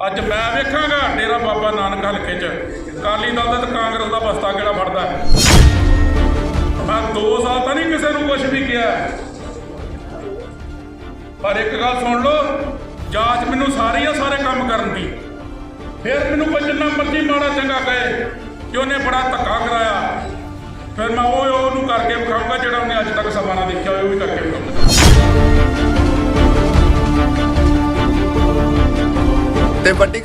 ਅੱਜ ਮੈਂ ਵੇਖਾਂਗਾ ਡੇਰਾ ਬਾਬਾ ਨਾਨਕ ਹਲਕੇ 'ਚ। ਅਕਾਲੀ ਦਲ ਦਾ ਤੇ ਕਾਂਗਰਸ ਦਾ ਬਸਤਾ ਕਿਹੜਾ ਫੜਦਾ ਹੈ। ਮੈਂ 2 ਸਾਲ ਤਾਂ ਨਹੀਂ ਕਿਸੇ ਨੂੰ ਕੁਝ ਵੀ ਕਿਹਾ। ਪਰ ਇੱਕ ਗੱਲ ਸੁਣ ਲਓ, ਜਾਂਚ ਮੈਨੂੰ ਸਾਰੀ ਆ ਸਾਰੇ ਕੰਮ ਕਰਨ ਦੀ। ਫਿਰ ਮੈਨੂੰ ਕੋਈ ਜਿੰਨਾ ਮਰਜ਼ੀ ਮਾੜਾ ਚੰਗਾ ਕਹੇ ਕਿ ਉਹਨੇ ਬੜਾ ਧੱਕਾ ਕਰਾਇਆ। ਫਿਰ ਮੈਂ ਉਹ ਉਹਨੂੰ ਕਰਕੇ ਵਿਖਾਊਂਗਾ ਜਿਹੜਾ ਉਹਨੇ ਅੱਜ ਤੱਕ ਸਮਾਂ ਨਾ ਦੇਖਿਆ ਹੋਵੇ ਉਹ ਵੀ ਕਰਕੇ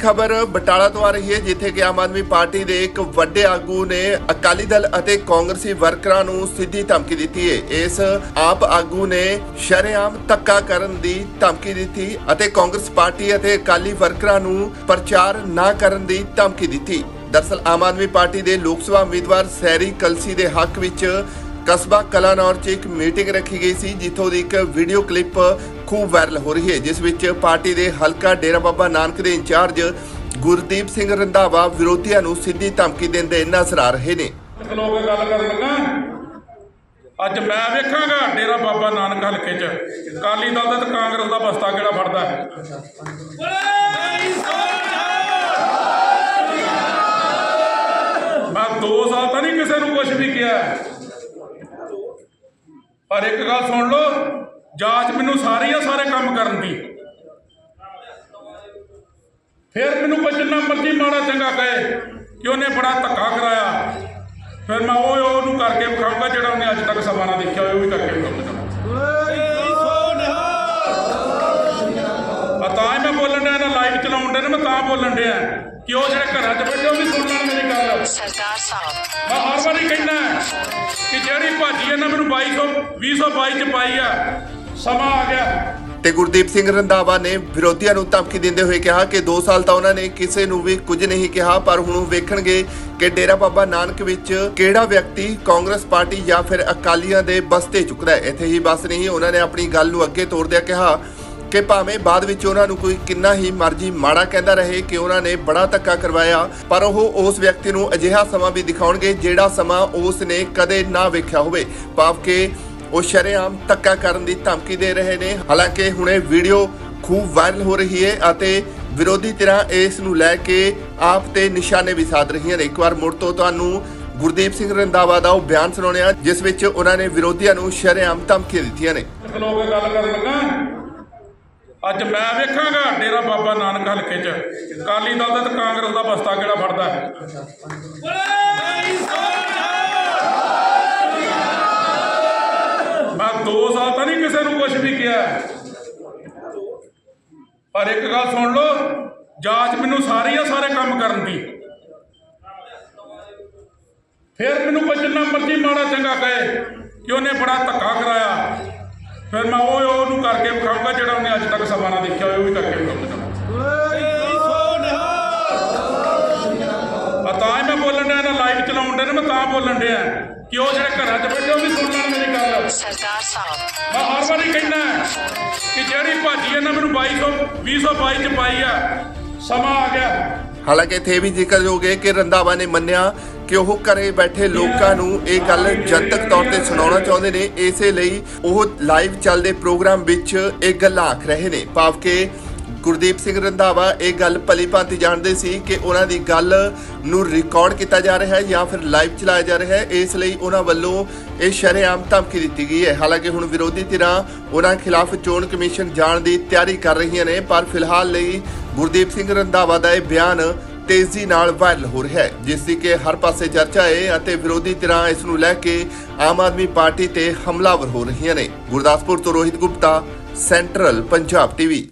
ਖਬਰ ਬਟਾਲਾ ਤੋਂ ਆ ਰਹੀ ਹੈ, ਜਿੱਥੇ ਕਿ ਆਮ ਆਦਮੀ ਪਾਰਟੀ ਦੇ ਇੱਕ ਵੱਡੇ ਆਗੂ ਨੇ ਅਕਾਲੀ ਦਲ ਅਤੇ ਕਾਂਗਰਸੀ ਵਰਕਰਾਂ ਨੂੰ ਸਿੱਧੀ ਧਮਕੀ ਦਿੱਤੀ ਹੈ। ਇਸ ਆਪ ਆਗੂ ਨੇ ਸ਼ਰੇਆਮ ਧੱਕਾ ਕਰਨ ਦੀ ਧਮਕੀ ਦਿੱਤੀ ਅਤੇ ਕਾਂਗਰਸ ਪਾਰਟੀ ਅਤੇ ਅਕਾਲੀ ਵਰਕਰਾਂ ਨੂੰ ਪ੍ਰਚਾਰ ਨਾ ਕਰਨ ਦੀ ਧਮਕੀ ਦਿੱਤੀ। ਦਰਸਲ, ਆਮ ਆਦਮੀ ਪਾਰਟੀ ਦੇ ਲੋਕ ਸਭਾ ਉਮੀਦਵਾਰ ਸੈਰੀ ਕਲਸੀ ਦੇ ਹੱਕ ਵਿੱਚ ਕਸਬਾ ਕਲਾਨੌਰ 'ਚ ਇੱਕ ਮੀਟਿੰਗ ਰੱਖੀ ਗਈ ਸੀ, ਜਿੱਥੋਂ ਦੀ ਇੱਕ ਵੀਡੀਓ ਕਲਿੱਪ ਖੂਬ ਵਾਇਰਲ ਹੋ ਰਹੀ ਹੈ, ਜਿਸ ਵਿੱਚ ਪਾਰਟੀ ਦੇ ਹਲਕਾ ਡੇਰਾ ਬਾਬਾ ਨਾਨਕ ਦੇ ਇੰਚਾਰਜ ਗੁਰਦੀਪ ਸਿੰਘ ਰੰਧਾਵਾ ਵਿਰੋਧੀਆਂ ਨੂੰ ਸਿੱਧੀ ਧਮਕੀ ਦਿੰਦੇ ਨਜ਼ਰ ਆ ਰਹੇ ਨੇ। ਖਲੋ ਗੱਲ ਕਰਨ ਲੱਗਾ, ਅੱਜ ਮੈਂ ਵੇਖਾਂਗਾ ਡੇਰਾ ਬਾਬਾ ਨਾਨਕ ਹਲਕੇ 'ਚ। ਅਕਾਲੀ ਦਲ ਦਾ ਤੇ ਕਾਂਗਰਸ ਦਾ ਬਸਤਾ ਕਿਹੜਾ ਫੜਦਾ ਹੈ। ਮੈਂ 2 ਸਾਲ ਤਾਂ ਨਹੀਂ ਕਿਸੇ ਨੂੰ ਕੁਝ ਵੀ ਕਿਹਾ। ਪਰ ਇੱਕ ਗੱਲ ਸੁਣ ਲਓ ਜਾਂਚ ਮੈਨੂੰ ਸਾਰੀ ਆ ਸਾਰੇ ਕੰਮ ਕਰਨ ਦੀ। ਫਿਰ ਮੈਨੂੰ ਕੋਈ ਜਿੰਨਾ ਮਰਜ਼ੀ ਮਾੜਾ ਚੰਗਾ ਕਹੇ ਕਿ ਉਹਨੇ ਬੜਾ ਧੱਕਾ ਕਰਾਇਆ। ਫਿਰ ਮੈਂ ਉਹ ਉਹਨੂੰ ਕਰਕੇ ਵਿਖਾਊਂਗਾ ਜਿਹੜਾ ਉਹਨੇ ਅੱਜ ਤੱਕ ਸਭਾ ਨਾ ਦੇਖਿਆ ਹੋਵੇ ਉਹ ਵੀ ਕਰਕੇ ਵਿਖਾਊਂਗਾ। ਆ ਤਾਂ ਮੈਂ ਬੋਲਣ ਡਿਆ ਨਾ ਲਾਈਵ ਚਲਾਉਣ ਡਿਆ ਨਾ ਮੈਂ ਤਾਂ ਬੋਲਣ ਡਿਆ ਕਿ ਉਹ ਜਿਹੜੇ ਘਰਾਂ 'ਚ ਬੈਠੇ ਉਹ ਵੀ ਸੁਣ ਲੈਣ ਮੇਰੀ ਗੱਲ। ਸਰਦਾਰ ਸਾਹਿਬ। ਮੈਂ ਹਰ ਵਾਰੀ ਕਹਿੰਦਾ ਜਿਹੜੀ ਭਾਜੀ ਇਹਨਾਂ ਮੈਨੂੰ 2200 2022 ਚ ਪਾਈ ਆ। ਸਮਾਂ ਆ ਗਿਆ। ਤੇ ਗੁਰਦੀਪ ਸਿੰਘ ਰੰਧਾਵਾ ਨੇ ਵਿਰੋਧੀਆਂ ਨੂੰ ਧਮਕੀ ਦਿੰਦੇ ਹੋਏ ਕਿਹਾ ਕਿ 2 ਸਾਲ ਤਾਂ ਉਹਨਾਂ ਨੇ ਕਿਸੇ ਨੂੰ ਵੀ ਕੁਝ ਨਹੀਂ ਕਿਹਾ, ਪਰ ਹੁਣ ਉਹ ਵੇਖਣਗੇ ਕਿ ਡੇਰਾ ਬਾਬਾ ਨਾਨਕ ਵਿੱਚ ਕਿਹੜਾ ਵਿਅਕਤੀ ਕਾਂਗਰਸ ਪਾਰਟੀ ਜਾਂ ਫਿਰ ਅਕਾਲੀਆਂ ਦੇ ਬਸਤੇ ਚੁੱਕਦਾ ਹੈ। ਇੱਥੇ ਹੀ ਬਸ ਨਹੀਂ, ਉਹਨਾਂ ਨੇ ਆਪਣੀ ਗੱਲ ਨੂੰ ਅੱਗੇ ਤੋਰਦਿਆਂ ਕਿਹਾ ਕਿ ਭਾਵੇਂ ਬਾਅਦ ਵਿੱਚ ਉਹਨਾਂ ਨੂੰ ਕੋਈ ਕਿੰਨਾ ਹੀ ਮਰਜ਼ੀ ਮਾੜਾ ਕਹਿੰਦਾ ਰਹੇ ਕਿ ਉਹਨਾਂ ਨੇ ਬੜਾ ਧੱਕਾ ਕਰਵਾਇਆ, ਪਰ ਉਹ ਉਸ ਵਿਅਕਤੀ ਨੂੰ ਅਜਿਹਾ ਸਮਾਂ ਵੀ ਦਿਖਾਉਣਗੇ ਜਿਹੜਾ ਸਮਾਂ ਉਸ ਨੇ ਕਦੇ ਨਾ ਵੇਖਿਆ ਹੋਵੇ। ਭਾਵ ਕਿ ਉਹ ਸ਼ਰੇਆਮ ਧੱਕਾ ਕਰਨ ਦੀ ਧਮਕੀ ਦੇ ਰਹੇ ਨੇ। ਹਾਲਾਂਕਿ ਹੁਣੇ ਵੀਡੀਓ ਖੂਬ ਵਾਇਰਲ ਹੋ ਰਹੀ ਹੈ ਅਤੇ ਵਿਰੋਧੀ ਧਿਰਾਂ ਇਸ ਨੂੰ ਲੈ ਕੇ ਆਪ ਤੇ ਨਿਸ਼ਾਨੇ ਵੀ ਸਾਧ ਰਹੀਆਂ ਨੇ। ਇੱਕ ਵਾਰ ਮੁੜ ਤੋਂ ਤੁਹਾਨੂੰ ਗੁਰਦੀਪ ਸਿੰਘ ਰੰਧਾਵਾ ਦਾ ਉਹ ਬਿਆਨ ਸੁਣਾਉਣਿਆ ਜਿਸ ਵਿੱਚ ਉਹਨਾਂ ਨੇ ਵਿਰੋਧੀਆਂ ਨੂੰ ਸ਼ਰੇਆਮ ਧਮਕੀਆਂ ਦਿੱਤੀਆਂ ਨੇ। ਖਲੋ ਗੱਲ ਕਰਨ ਲੱਗਾ ਅੱਜ ਮੈਂ ਵੇਖਾਂਗਾ ਡੇਰਾ ਬਾਬਾ ਨਾਨਕ ਹਲਕੇ 'ਚ। ਅਕਾਲੀ ਦਲ ਦਾ ਤੇ ਕਾਂਗਰਸ ਦਾ ਬਸਤਾ ਕਿਹੜਾ ਫੜਦਾ ਹੈ। ਮੈਂ 2 ਸਾਲ ਤਾਂ ਨਹੀਂ ਕਿਸੇ ਨੂੰ ਕੁਝ ਵੀ ਕਿਹਾ। ਪਰ ਇੱਕ ਗੱਲ ਸੁਣ ਲਓ, ਜਾਂਚ ਮੈਨੂੰ ਸਾਰੀ ਆ, ਸਾਰੇ ਕੰਮ ਕਰਨ ਦੀ। ਫਿਰ ਮੈਨੂੰ ਕੋਈ ਜਿੰਨਾ ਮਰਜ਼ੀ ਮਾੜਾ ਚੰਗਾ ਕਹੇ ਕਿ ਉਹਨੇ ਬੜਾ ਧੱਕਾ ਕਰਾਇਆ। ਫਿਰ ਮੈਂ ਉਹ ਕਰਕੇ ਵਿਖਾਊਂਗਾ ਜਿਹੜਾ ਉਹਨੇ ਅੱਜ ਤੱਕ ਸਭਾ ਨਾ ਦੇਖਿਆ ਹੋਵੇ ਉਹ ਵੀ ਕਰਕੇ ਵਿਖਾਊਂਗਾ ਤਾਂ ਹੀ ਮੈਂ ਬੋਲਣ ਡਿਆ ਨਾ ਲਾਈਵ ਚਲਾਉਣ ਡਿਆ ਨਾ ਮੈਂ ਤਾਂ ਬੋਲਣ ਡਿਆ। ਕਿ ਉਹ ਜਿਹੜੇ ਘਰਾਂ 'ਚ ਬੈਠੇ ਉਹ ਵੀ ਸੁਣ ਲੈਣ ਮੇਰੀ ਗੱਲ। ਸਰਦਾਰ ਸਾਹਿਬ। ਮੈਂ ਹਰ ਵਾਰੀ ਕਹਿੰਦਾ ਕਿ ਜਿਹੜੀ ਭਾਜੀ ਇਹਨਾਂ ਮੈਨੂੰ 2200 2022 ਚ ਪਾਈ ਆ ਸਮਾਂ ਆ ਗਿਆ। ਹਾਲਾਂਕਿ ਇੱਥੇ ਇਹ ਵੀ ਜ਼ਿਕਰਯੋਗ ਹੈ ਕਿ ਰੰਧਾਵਾ ਨੇ ਮੰਨਿਆ ਕਿ ਉਹ ਘਰੇ ਬੈਠੇ ਲੋਕਾਂ ਨੂੰ ਇਹ ਗੱਲ ਜਨਤਕ ਤੌਰ ਤੇ ਸੁਣਾਉਣਾ ਚਾਹੁੰਦੇ ਨੇ। ਇਸੇ ਲਈ ਉਹ ਲਾਈਵ ਚੱਲਦੇ ਪ੍ਰੋਗਰਾਮ ਵਿੱਚ ਇਹ ਗੱਲਾਂ ਆਖ ਰਹੇ ਨੇ। ਭਾਵ ਕਿ ਗੁਰਦੀਪ ਸਿੰਘ ਰੰਧਾਵਾ ਇਹ ਗੱਲ ਭਲੀ ਭਾਂਤੀ ਜਾਣਦੇ ਸੀ ਕਿ ਉਹਨਾਂ ਦੀ ਗੱਲ ਨੂੰ ਰਿਕਾਰਡ ਕੀਤਾ ਜਾ ਰਿਹਾ ਹੈ ਜਾਂ ਫਿਰ ਲਾਈਵ ਚਲਾਇਆ ਜਾ ਰਿਹਾ ਹੈ। ਇਸ ਲਈ ਉਹਨਾਂ ਵੱਲੋਂ ਇਹ ਸ਼ਰੇਆਮ ਧਮਕੀ ਦਿੱਤੀ ਗਈ ਹੈ। ਹਾਲਾਂਕਿ ਹੁਣ ਵਿਰੋਧੀ ਧਿਰਾਂ ਉਹਨਾਂ ਖਿਲਾਫ ਚੋਣ ਕਮਿਸ਼ਨ ਜਾਣ ਦੀ ਤਿਆਰੀ ਕਰ ਰਹੀਆਂ ਨੇ, ਪਰ ਫਿਲਹਾਲ ਲਈ ਗੁਰਦੀਪ ਸਿੰਘ ਰੰਧਾਵਾ ਦਾ ਇਹ ਬਿਆਨ ਤੇਜ਼ੀ ਨਾਲ ਵਾਇਰਲ ਹੋ ਰਿਹਾ ਹੈ, ਜਿਸ ਦੀ ਕਿ ਹਰ ਪਾਸੇ ਚਰਚਾ ਹੈ ਅਤੇ ਵਿਰੋਧੀ ਧਿਰਾਂ ਇਸ ਨੂੰ ਲੈ ਕੇ ਆਮ ਆਦਮੀ ਪਾਰਟੀ ਤੇ ਹਮਲਾਵਰ ਹੋ ਰਹੀਆਂ ਨੇ। ਗੁਰਦਾਸਪੁਰ ਤੋਂ ਰੋਹਿਤ ਗੁਪਤਾ, ਸੈਂਟਰਲ ਪੰਜਾਬ ਟੀਵੀ।